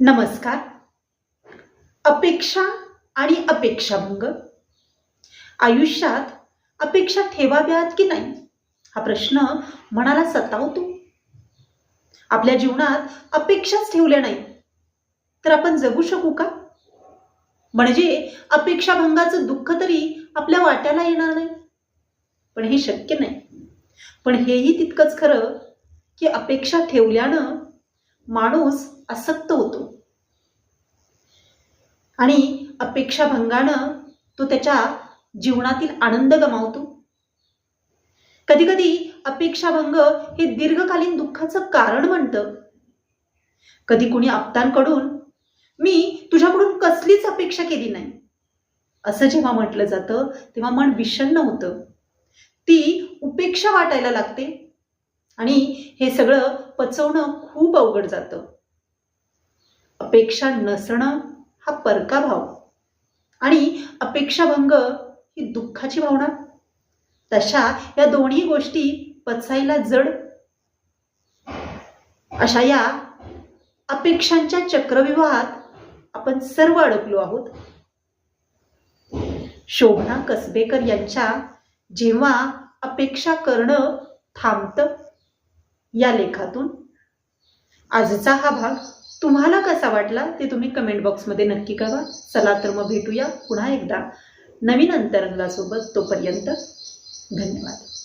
नमस्कार. अपेक्षा आणि अपेक्षाभंग. आयुष्यात अपेक्षा ठेवाव्यात की नाही? हा प्रश्न मनाला सतावतो. आपल्या जीवनात अपेक्षाच ठेवल्या नाही तर आपण जगू शकू का? म्हणजे अपेक्षाभंगाचं दुःख तरी आपल्या वाट्याला येणार नाही. पण हे शक्य नाही. पण हेही तितकंच खरं की अपेक्षा ठेवल्यानं माणूस असक्त होतो. आणि अपेक्षाभंगानं तो त्याच्या जीवनातील आनंद गमावतो. कधी कधी अपेक्षाभंग हे दीर्घकालीन दुःखाचं कारण म्हणतं. कधी कुणी आप्तांकडून मी तुझ्याकडून कसलीच अपेक्षा केली नाही. असं जेव्हा म्हटलं जातं तेव्हा मन विषण्ण होतं. ती उपेक्षा वाटायला लागते. आणि हे सगळं पचवणं खूप अवघड जातं. अपेक्षा नसणं हा परका भाव. आणि अपेक्षाभंग ही दुःखाची भावना. तशा या दोन्ही गोष्टी पचायला जड. अशा या अपेक्षांच्या चक्रविवाहात आपण सर्व अडकलो आहोत. शोभना कसबेकर यांच्या जेव्हा अपेक्षा करणं थांबतं या लेखातून. आजचा हा भाग तुम्हाला कसा वाटला ते तुम्ही कमेंट बॉक्समध्ये नक्की कळवा. चला तर मग भेटूया पुन्हा एकदा नवीन अंतरंगासोबत तोपर्यंत धन्यवाद.